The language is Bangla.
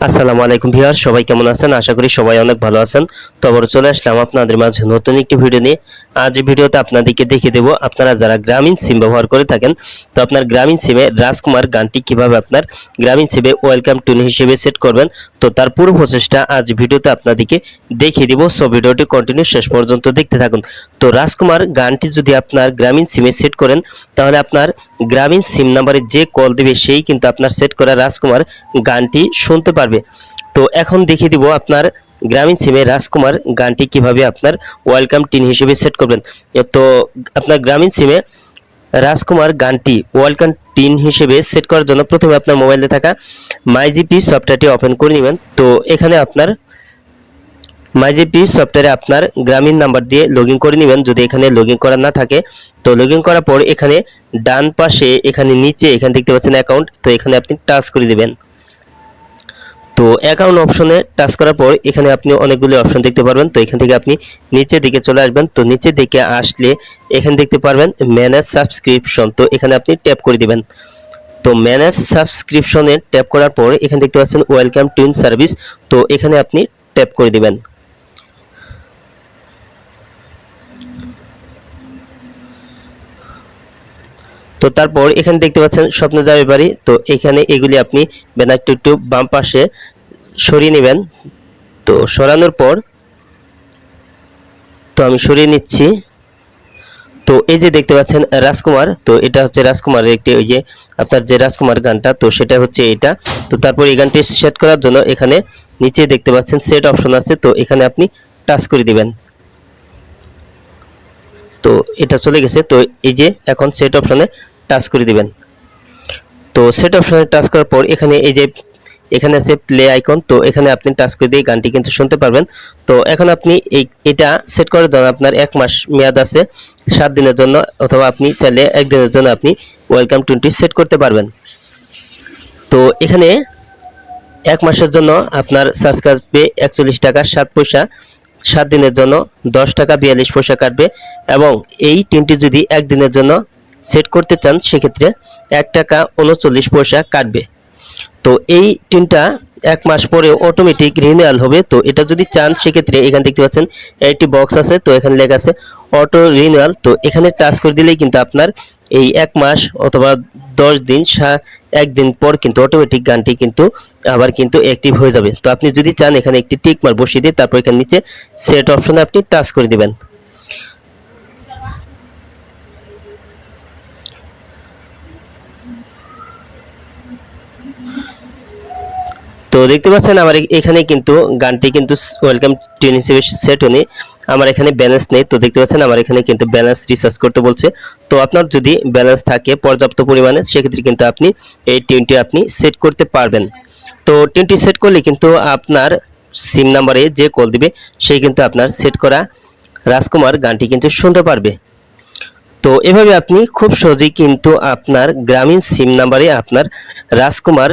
আসসালামু আলাইকুম ভিউয়ার সবাই কেমন আছেন? আশা করি সবাই অনেক ভালো আছেন। তো আবার চলে আসলাম আপনাদের মাঝে নতুন একটি ভিডিও নিয়ে। আজ ভিডিওতে আপনাদেরকে দেখিয়ে দেবো, আপনারা যারা গ্রামীণ সিম ব্যবহার করে থাকেন, তো আপনার গ্রামীণ সিমে রাজকুমার গানটি কীভাবে আপনার গ্রামীণ সিমে ওয়েলকাম টুন হিসেবে সেট করবেন, তো তার পুরো প্রসেসটা আজ ভিডিওতে আপনাদেরকে দেখিয়ে দিব। সো ভিডিওটি কন্টিনিউ শেষ পর্যন্ত দেখতে থাকুন। তো রাজকুমার গানটি যদি আপনার গ্রামীণ সিমে সেট করেন, তাহলে আপনার গ্রামীণ সিম নাম্বারে যে কল দেবে, সেই কিন্তু আপনার সেট করা রাজকুমার গানটি শুনতে পারবে। তো এখন দেখিয়ে দিব আপনার গ্রামীণ সিমে রাজকুমার গানটি কীভাবে আপনার ওয়েলকাম টিন হিসেবে সেট করবেন। তো আপনার গ্রামীণ সিমে রাজকুমার গানটি ওয়েলকাম টিন হিসেবে সেট করার জন্য প্রথমে আপনার মোবাইলে থাকা মাইজিপি সফটওয়্যারটি ওপেন করে নেবেন। তো এখানে আপনার মাইজিপি সফটওয়্যারে আপনার গ্রামীণ নাম্বার দিয়ে লগ করে নেবেন। যদি এখানে লগ করা না থাকে, তো লগ করার পর এখানে ডান পাশে, এখানে নিচে, এখানে দেখতে পাচ্ছেন অ্যাকাউন্ট তো এখানে আপনি টাচ করে দিবেন। তো অ্যাকাউন্ট অপশনে টাচ করার পর এখানে আপনি অনেকগুলি অপশন দেখতে পারবেন। তো এখান থেকে আপনি নিচের দিকে চলে আসবেন। তো নিচের দিকে আসলে এখানে দেখতে পারবেন ম্যানেজ সাবস্ক্রিপশন। তো এখানে আপনি ট্যাপ করে দিবেন। তো ম্যানেজ সাবস্ক্রিপশনে ট্যাপ করার পর এখানে দেখতে পাচ্ছেন ওয়েলকাম টুইন সার্ভিস। তো এখানে আপনি ট্যাপ করে দিবেন। তো তারপর এখানে দেখতে পাচ্ছেন স্বপ্ন যাবে বাড়ি। তো এখানে এগুলি আপনি ব্যানারটি একটু বাম পাশে সরিয়ে নেবেন। তো সরানোর পর তো আমি সরিয়ে নিচ্ছি। তো এই যে দেখতে পাচ্ছেন রাজকুমার, তো এটা হচ্ছে রাজকুমারের একটি ওই যে আপনার যে রাজকুমার গানটা, তো সেটা হচ্ছে এটা। তো তারপর এই গানটি সেট করার জন্য এখানে নিচে দেখতে পাচ্ছেন সেট অপশন আছে, তো এখানে আপনি টাচ করে দিবেন। তো এটা চলে গেছে। তো এই যে এখন সেট অপশনে টাচ করে দিবেন। তো সেট অপশনে টাচ করার পর এখানে এই যে, এখানে আছে প্লে আইকন তো এখানে আপনি টাচ করে দিয়ে গানটি কিন্তু শুনতে পারবেন। তো এখন আপনি এই, এটা সেট করার জন্য আপনার এক মাস মেয়াদ আছে, সাত দিনের জন্য, অথবা আপনি চাইলে একদিনের জন্য আপনি ওয়েলকাম টোয়েন্টি সেট করতে পারবেন। তো এখানে এক মাসের জন্য আপনার চার্জ কাটবে একচল্লিশ টাকা, সাত পয়সা, সাত দিনের জন্য দশ টাকা, বিয়াল্লিশ পয়সা কাটবে। এবং এই টিনটি যদি একদিনের জন্য সেট করতে চান, সেক্ষেত্রে এক টাকা উনচল্লিশ পয়সা কাটবে। তো এই টিনটা এক মাস পরে অটোমেটিক রিনিউয়াল হবে। তো এটা যদি চান, সেক্ষেত্রে এখানে দেখতে পাচ্ছেন, একটি বক্স আছে, তো এখানে লেখা আছে অটো রিনিউয়াল তো এখানে টাচ করে দিলেই কিন্তু আপনার এই এক মাস অথবা দশ দিন একদিন পর কিন্তু অটোমেটিক গানটি কিন্তু আবার কিন্তু অ্যাক্টিভ হয়ে যাবে। তো আপনি যদি চান, এখানে একটি টিক মার বসিয়ে দিয়ে তারপর এখানে নিচে সেট অপশনে আপনি টাচ করে দিবেন। তো দেখতে পাচ্ছেন আমার এখানে কিন্তু গানটি কিন্তু ওয়েলকাম টিউন হিসেবে সেট হয়নি আমার এখানে ব্যালেন্স নেই, তো দেখতে পাচ্ছেন আমার এখানে কিন্তু ব্যালেন্স রিসার্চ করতে বলছে। তো আপনার যদি ব্যালেন্স থাকে পর্যাপ্ত পরিমাণে, সেক্ষেত্রে কিন্তু আপনি এই টিউনটি আপনি সেট করতে পারবেন। তো টিউনটি সেট করলে কিন্তু আপনার সিম নাম্বারে যে কল দিবে সেই কিন্তু আপনার সেট করা রাজকুমার গানটি কিন্তু শুনতে পারবে। তো এভাবে আপনি খুব সহজেই কিন্তু আপনার গ্রামীণ সিম নাম্বারে আপনার রাজকুমার